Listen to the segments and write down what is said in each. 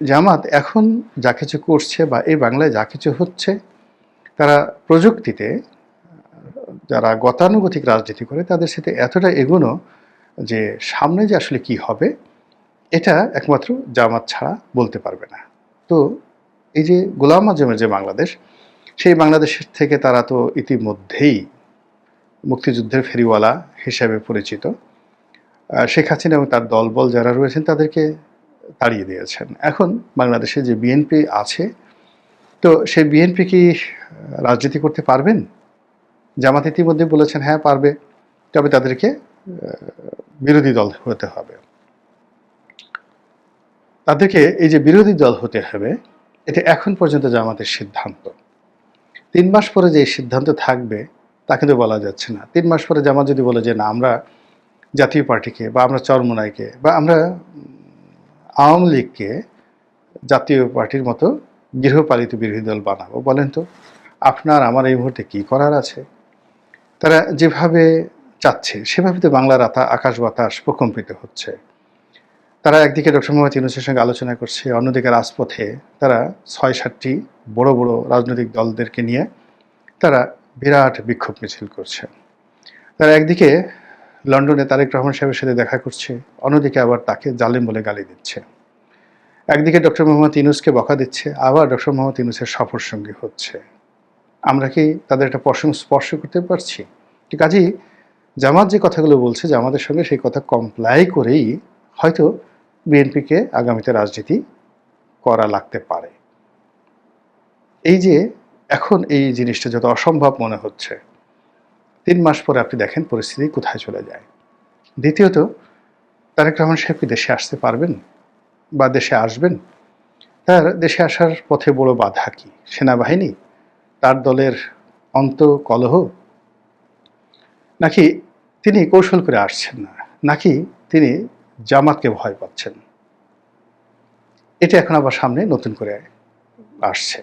জামাত এখন যা কিছু করছে বা এই বাংলায় যা কিছু হচ্ছে, তারা প্রযুক্তিতে যারা গতানুগতিক রাজনীতি করে, তাদের সাথে এতটা এগোনো যে সামনে যে আসলে কি হবে, এটা একমাত্র জামাত ছাড়া বলতে পারবে না। তো এই যে গোলাম আজমের যে বাংলাদেশ, সেই বাংলাদেশের থেকে তারা তো ইতিমধ্যেই মুক্তিযুদ্ধের ফেরিওয়ালা হিসাবে পরিচিত। শেখ হাসিনা এবং তার দলবল যারা রয়েছেন, তাদেরকে তাড়িয়ে দিয়েছেন। এখন বাংলাদেশে যে বিএনপি আছে, তো সেই বিএনপি কি রাজনীতি করতে পারবেন? জামাত ইতিমধ্যে বলেছেন হ্যাঁ পারবে। তবে তাদেরকে বিরোধী দল হতে হবে। তাদেরকে এই যে বিরোধী দল হতে হবে, এটা এখন পর্যন্ত জামাতের সিদ্ধান্ত। তিন মাস পরে যে সিদ্ধান্ত থাকবে, তা কিন্তু বলা যাচ্ছে না। তিন মাস পরে জামাত যদি বলে যে, না, আমরা জাতীয় পার্টিকে বা আমরা চরমোনাইকে বা আমরা আওয়ামী লীগকে জাতীয় পার্টির মতো গৃহপালিত বিরোধী দল বানাবো, বলেন তো? আপনার, আমার এই মুহূর্তে কি করার আছে? তারা যেভাবে চাচ্ছে, সেভাবে তো বাংলার আতা- আকাশ বাতাস প্রকম্পিত হচ্ছে। তারা একদিকে ডক্টর মোহাম্মদ ইউনুসের সঙ্গে আলোচনা করছে, অন্যদিকে রাজপথে তারা ছয় সাতটি বড় বড় রাজনৈতিক দলদেরকে নিয়ে তারা বিরাট বিক্ষোভ মিছিল করছে। তারা একদিকে লন্ডনে তারেক রহমান সাহেবের সাথে দেখা করছে, অন্যদিকে আবার তাকে জালিম বলে গালি দিচ্ছে। একদিকে ডক্টর মোহাম্মদ ইউনুসকে বকা দিচ্ছে, আবার ডক্টর মোহাম্মদ ইউনুসের সফর সঙ্গী হচ্ছে। আমরা কি তাদের একটা প্রসঙ্গ স্পর্শ করতে পারছি? কাজেই জামাত যে কথাগুলো বলছে, জামাতের সঙ্গে সেই কথা কমপ্লাই করেই হয়তো বিএনপিকে আগামীতে রাজনীতি করা লাগতে পারে। এই যে এখন এই জিনিসটা যত অসম্ভব মনে হচ্ছে, তিন মাস পরে আপনি দেখেন পরিস্থিতি কোথায় চলে যায়। দ্বিতীয়ত, তারেক রহমান সাহেব কি দেশে আসতে পারবেন? বা দেশে আসবেন? তার দেশে আসার পথে বড় বাধা কি? সেনাবাহিনী? তার দলের অন্ত কলহ নাকি তিনি কৌশল করে আসছেন না? নাকি তিনি জামাতকে ভয় পাচ্ছেন? এটা এখন আবার সামনে নতুন করে আসছে।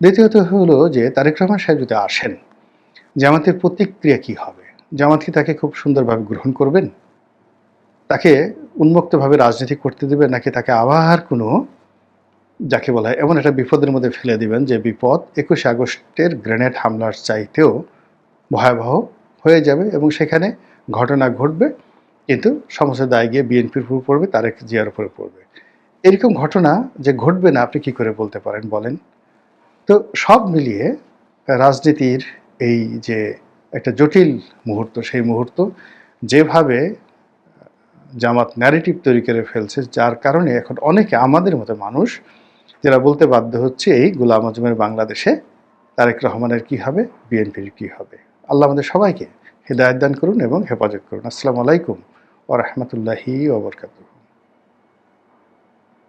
দ্বিতীয়ত হলো যে তারেক রহমান সাহেব যদি আসেন, জামাতের প্রতিক্রিয়া কি হবে? জামাত কি তাকে খুব সুন্দরভাবে গ্রহণ করবেন? তাকে উন্মুক্তভাবে রাজনীতি করতে দেবেন নাকি তাকে আবার কোনো, যাকে বলা হয়, এমন একটা বিপদের মধ্যে ফেলে দিবেন যে বিপদ একুশে আগস্টের গ্রেনেড হামলার চাইতেও ভয়াবহ হয়ে যাবে এবং সেখানে ঘটনা ঘটবে, কিন্তু সমস্ত দায় গিয়ে বিএনপির উপর পড়বে, তারেক জিয়ার উপরে পড়বে। এরকম ঘটনা যে ঘটবে না, আপনি কি করে বলতে পারেন বলেন? তো সব মিলিয়ে রাজনীতির এই যে একটা জটিল মুহূর্ত, সেই মুহূর্ত যেভাবে জামাত ন্যারেটিভ তৈরি করে ফেলছে, যার কারণে এখন অনেকে আমাদের মতো মানুষ যারা বলতে বাধ্য হচ্ছে এই গোলাম আজমের বাংলাদেশে তারেক রহমানের কি হবে, বিএনপির কি হবে। আল্লাহ আমাদের সবাইকে হৃদায়ত দান করুন এবং হেফাজত করুন। আসসালামু আলাইকুম ও রহমতুল্লাহি ওবরকাতুহ